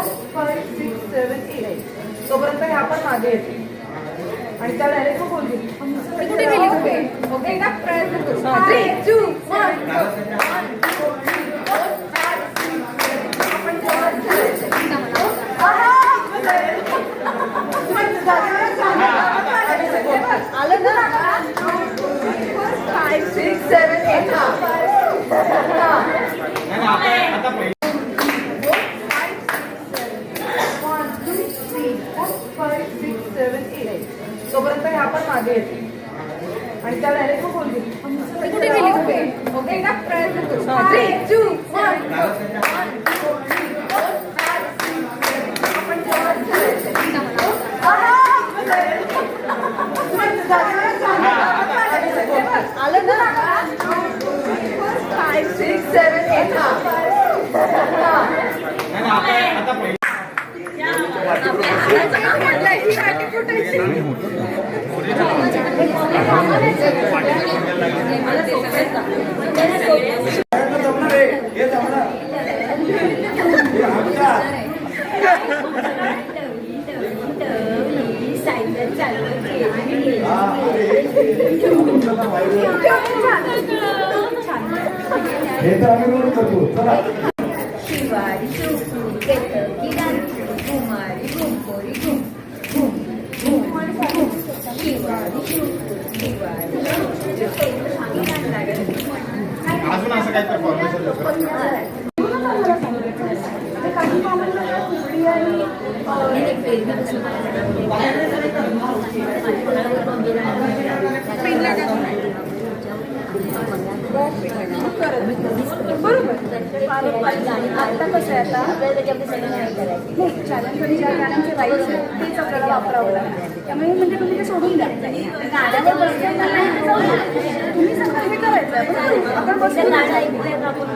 सोपर्यंत five six ह्या पण मागे येते आणि त्या डायरेक्ट बोलतील ओके प्रयत्न करू. मागे येते. आणि त्या डायरेक्ट बोलली कुठे गेली ओके ओके एकदा प्रयत्न करू. थ्री टू वन आलं ना five six seven eight cycle हे तर आम्ही रोज करतो चला शिवारी अजून असं काही आता कसं आहे आता? चॅलेंज ज्या गाण्यांचे राईट्स आहेत तेच आपल्याला वापरावं लागतं त्यामुळे म्हणजे तुम्ही ते सोडून द्या. गाण्यावर बसल्या. तुम्ही सांगा हे करायचं गाणं ऐकूया आपण?